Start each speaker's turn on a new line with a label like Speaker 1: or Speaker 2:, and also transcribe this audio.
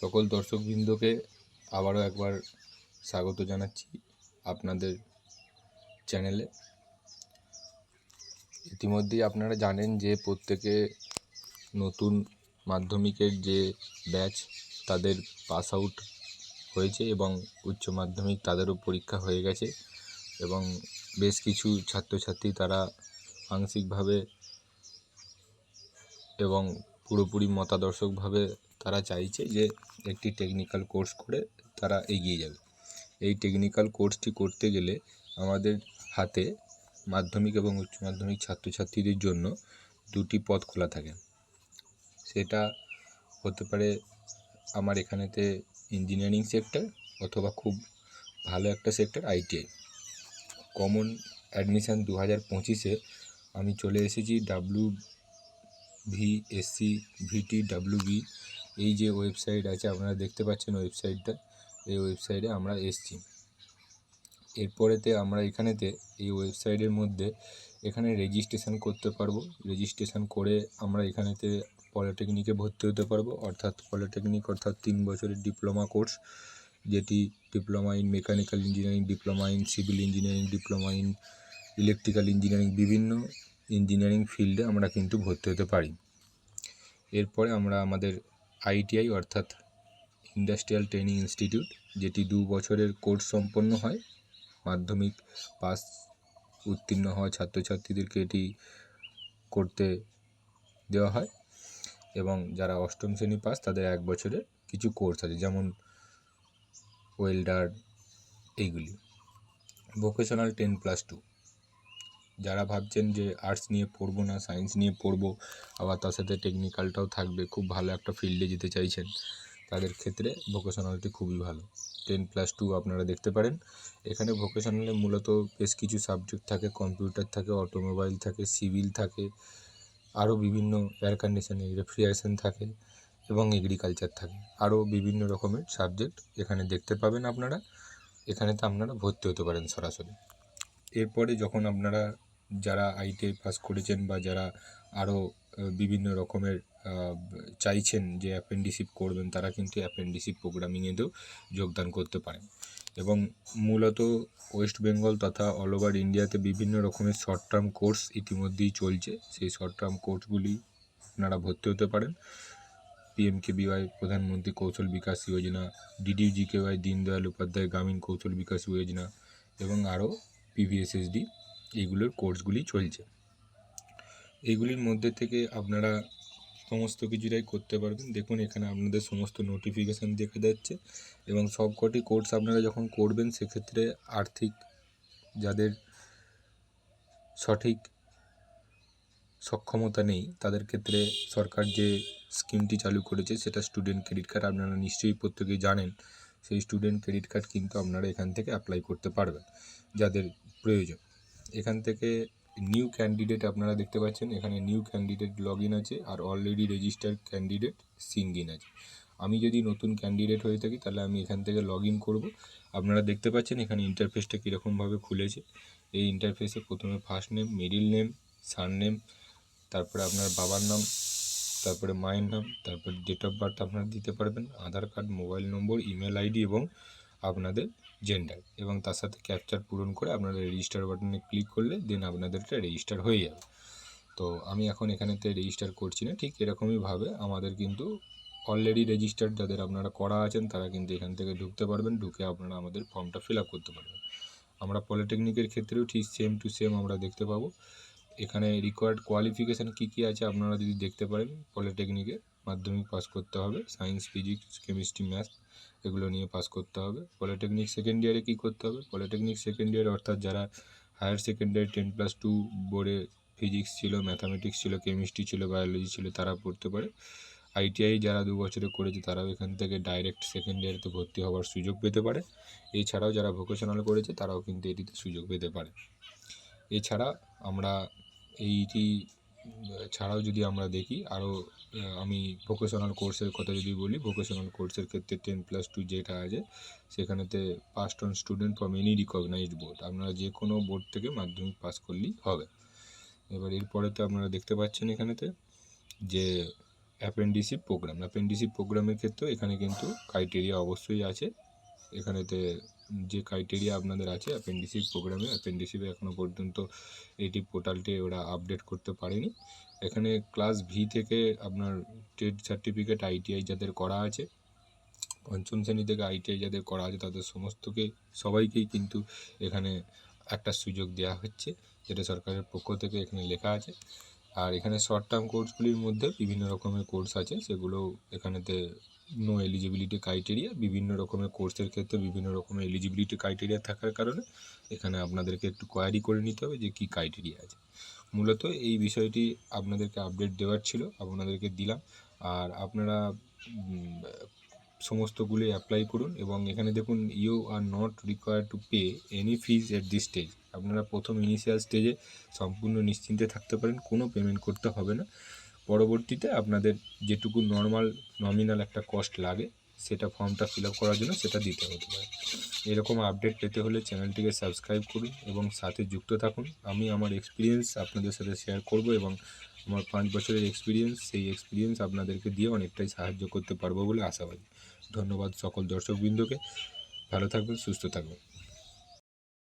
Speaker 1: সকল দর্শকবৃন্দকে আবারও একবার স্বাগত জানাচ্ছি আপনাদের চ্যানেলে। ইতিমধ্যেই আপনারা জানেন যে প্রত্যেকে নতুন মাধ্যমিকের যে ব্যাচ, তাদের পাস আউট হয়েছে এবং উচ্চ মাধ্যমিক তাদেরও পরীক্ষা হয়ে গেছে এবং বেশ কিছু ছাত্রছাত্রী তারা আংশিকভাবে এবং পুরোপুরি মতাদর্শকভাবে তারা চাইছে যে একটি টেকনিক্যাল কোর্স করে তারা এগিয়ে যাবে। এই টেকনিক্যাল কোর্সটি করতে গেলে আমাদের হাতে মাধ্যমিক এবং উচ্চ মাধ্যমিক ছাত্রছাত্রীদের জন্য দুটি পথ খোলা থাকে। সেটা হতে পারে আমার এখানেতে ইঞ্জিনিয়ারিং সেক্টর অথবা খুব ভালো একটা সেক্টর আইটিআই কমন অ্যাডমিশান দু হাজার পঁচিশে আমি চলে এসেছি W VSC VT W B এই যে ওয়েবসাইট আছে, আপনারা দেখতে পাচ্ছেন ওয়েবসাইটটা এই ওয়েবসাইটে আমরা এসছি। এরপরেতে আমরা এখানেতে, এই ওয়েবসাইটের মধ্যে এখানে রেজিস্ট্রেশন করতে পারব। রেজিস্ট্রেশন করে আমরা এখানেতে পলিটেকনিকে ভর্তি হতে পারব। অর্থাৎ পলিটেকনিক অর্থাৎ তিন বছরের ডিপ্লোমা কোর্স যেটি diploma in mechanical engineering diploma in civil engineering diploma in electrical engineering বিভিন্ন ইঞ্জিনিয়ারিং ফিল্ডে আমরা কিন্তু ভর্তি হতে পারি। এরপরে আমরা আমাদের আইটিআই অর্থাৎ ইন্ডাস্ট্রিয়াল ট্রেনিং ইনস্টিটিউট যেটি দু বছরের কোর্স সম্পন্ন হয়, মাধ্যমিক পাস উত্তীর্ণ হওয়া ছাত্রছাত্রীদেরকে এটি করতে দেওয়া হয় এবং যারা অষ্টম শ্রেণি পাস, তাদের এক বছরের কিছু কোর্স আছে, যেমন ওয়েল্ডার এইগুলি। ভোকেশনাল টেন প্লাস টু যারা ভাবছেন যে আর্টস নিয়ে পড়ব না সায়েন্স নিয়ে পড়ব, আবার তার সাথে টেকনিক্যালটাও থাকবে, খুব ভালো একটা ফিল্ডে যেতে চাইছেন, তাদের ক্ষেত্রে ভোকেশনালটি খুবই ভালো। টেন প্লাস টু আপনারা দেখতে পারেন। এখানে ভোকেশনালে মূলত বেশ কিছু সাবজেক্ট থাকে কম্পিউটার থাকে অটোমোবাইল থাকে সিভিল থাকে, আরও বিভিন্ন এয়ার কন্ডিশনিং রেফ্রিজারেশন থাকে এবং এগ্রিকালচার থাকে। আরও বিভিন্ন রকমের সাবজেক্ট এখানে দেখতে পাবেন আপনারা। এখানেতে আপনারা ভর্তি হতে পারেন সরাসরি। এরপরে যখন আপনারা যারা আইটিআই পাস করেছেন বা যারা আরও বিভিন্ন রকমের চাইছেন যে অ্যাপেন্ডিসিপ করবেন, তারা কিন্তু অ্যাপেন্ডিসিপ প্রোগ্রামিংয়েতেও যোগদান করতে পারেন। এবং মূলত ওয়েস্ট বেঙ্গল তথা অল ওভার ইন্ডিয়াতে বিভিন্ন রকমের শর্ট টার্ম কোর্স ইতিমধ্যেই চলছে। সেই শর্ট টার্ম কোর্সগুলি আপনারা ভর্তি হতে পারেন। পিএমকেবিওয়াই প্রধানমন্ত্রী কৌশল বিকাশ যোজনা ডিডিউজিকেওয়াই দীনদয়াল উপাধ্যায় গ্রামীণ কৌশল বিকাশ যোজনা এবং আরও পিভিএসএসডি এইগুলোর কোর্সগুলি চলছে। এইগুলির মধ্যে থেকে আপনারা সমস্ত কিছুটাই করতে পারবেন। দেখুন, এখানে আপনাদের সমস্ত নোটিফিকেশান দেখা যাচ্ছে এবং সবকটি কোর্স আপনারা যখন করবেন, সেক্ষেত্রে আর্থিক যাদের সঠিক সক্ষমতা নেই, তাদের ক্ষেত্রে সরকার যে স্কিমটি চালু করেছে, সেটা স্টুডেন্ট ক্রেডিট কার্ড আপনারা নিশ্চয়ই প্রত্যেকেই জানেন। সেই স্টুডেন্ট ক্রেডিট কার্ড কিন্তু আপনারা এখান থেকে অ্যাপ্লাই করতে পারবেন, যাদের প্রয়োজন। এখান থেকে নিউ ক্যান্ডিডেট আপনারা দেখতে পাচ্ছেন, এখানে নিউ ক্যান্ডিডেট লগ ইন আছে আর already registered candidate sign in আছে। আমি যদি নতুন ক্যান্ডিডেট হয়ে থাকি, তাহলে আমি এখান থেকে লগ ইন করব। আপনারা দেখতে পাচ্ছেন এখানে ইন্টারফেসটা কীরকমভাবে খুলেছে। এই ইন্টারফেসে প্রথমে first name middle name surname তারপরে আপনার বাবার নাম, তারপরে মায়ের নাম, তারপরে ডেট অফ বার্থ আপনারা দিতে পারবেন, Aadhaar card mobile number email ID এবং আপনাদের জেন্ডার এবং তার সাথে ক্যাপচার পূরণ করে আপনারা রেজিস্টার বাটনে ক্লিক করলে দেন আপনাদেরটা রেজিস্টার হয়ে যাবে। তো আমি এখন এখানেতে রেজিস্টার করছি না, ঠিক এরকমইভাবে আমাদের কিন্তু অলরেডি রেজিস্টার্ড যাদের আপনারা করা আছেন তারা কিন্তু এখান থেকে ঢুকতে পারবেন, ঢুকে আপনারা আমাদের ফর্মটা ফিল করতে পারবেন। আমরা পলিটেকনিকের ক্ষেত্রেও ঠিক সেম টু সেম আমরা দেখতে পাবো। এখানে রিকোয়ার্ড কোয়ালিফিকেশান কী কী আছে আপনারা যদি দেখতে পারেন পলিটেকনিকে মাধ্যমিক পাস করতে হবে সায়েন্স ফিজিক্স কেমিস্ট্রি ম্যাথ এগুলো নিয়ে পাস করতে হবে। পলিটেকনিক সেকেন্ড ইয়ারে কী করতে হবে? পলিটেকনিক সেকেন্ড ইয়ার অর্থাৎ যারা higher secondary ten plus two বোর্ডে ফিজিক্স ছিল ম্যাথামেটিক্স ছিল কেমিস্ট্রি ছিল বায়োলজি ছিল, তারা পড়তে পারে। আইটিআই যারা দু বছরে করেছে, তারাও এখান থেকে ডাইরেক্ট সেকেন্ড ইয়ারেতে ভর্তি হওয়ার সুযোগ পেতে পারে। এছাড়াও যারা ভোকেশনাল করেছে, তারাও কিন্তু এটিতে সুযোগ পেতে পারে। এছাড়া আমরা এইটি ছাড়াও যদি আমরা দেখি আরও আমি ভোকেশনাল কোর্সের কথা যদি বলি ভোকেশনাল কোর্সের ক্ষেত্রে টেন প্লাস টু যেটা আছে, সেখানেতে pass on student from any recognised board আপনারা যে কোনো বোর্ড থেকে মাধ্যমিক পাস করলেই হবে। এবার এরপরে তো আপনারা দেখতে পাচ্ছেন এখানেতে যে অ্যাপেন্ডিসিভ প্রোগ্রাম অ্যাপেন্ডিসিভ প্রোগ্রামের ক্ষেত্রেও এখানে কিন্তু ক্রাইটেরিয়া অবশ্যই আছে। এখানেতে যে ক্রাইটেরিয়া আপনাদের আছে অ্যাপেন্ডিসিভ প্রোগ্রামে অ্যাপেন্ডিসিভে এখনও পর্যন্ত এইটি পোর্টালটি ওরা আপডেট করতে পারেনি। এখানে ক্লাস ভি থেকে আপনার ট্রেড সার্টিফিকেট আইটিআই যাদের করা আছে, পঞ্চম শ্রেণি থেকে আইটিআই যাদের করা আছে, তাদের সমস্তকে, সবাইকেই কিন্তু এখানে একটা সুযোগ দেওয়া হচ্ছে, যেটা সরকারের পক্ষ থেকে এখানে লেখা আছে। আর এখানে শর্ট টার্ম কোর্সগুলির মধ্যে বিভিন্ন রকমের কোর্স আছে, সেগুলো এখানেতে নো এলিজিবিলিটি ক্রাইটেরিয়া বিভিন্ন রকমের কোর্সের ক্ষেত্রে বিভিন্ন রকমের এলিজিবিলিটি ক্রাইটেরিয়া থাকার কারণে এখানে আপনাদেরকে একটু কোয়ারি করে নিতে হবে যে কী ক্রাইটেরিয়া আছে। মূলত এই বিষয়টি আপনাদেরকে আপডেট দেওয়ার ছিল, আপনাদেরকে দিলাম। আর আপনারা সমস্তগুলি অ্যাপ্লাই করুন এবং এখানে দেখুন you are not required to pay any fees at this stage আপনারা প্রথম ইনিশিয়াল স্টেজে সম্পূর্ণ নিশ্চিন্তে থাকতে পারেন, কোনো পেমেন্ট করতে হবে না। পরবর্তীতে আপনাদের যেটুকু নর্মাল নমিনাল একটা কস্ট লাগে সেটা ফর্মটা ফিল আপ করার জন্য সেটা দিতে হতে পারে। এরকম আপডেট পেতে হলে চ্যানেলটিকে সাবস্ক্রাইব করুন এবং সাথে যুক্ত থাকুন। আমি আমার এক্সপিরিয়েন্স আপনাদের সাথে শেয়ার করব এবং আমার পাঁচ বছরের এক্সপিরিয়েন্স সেই এক্সপিরিয়েন্স আপনাদেরকে দিয়ে অনেকটাই সাহায্য করতে পারব বলে আশাবাদী। ধন্যবাদ সকল দর্শকবৃন্দকে। ভালো থাকবেন, সুস্থ থাকবেন।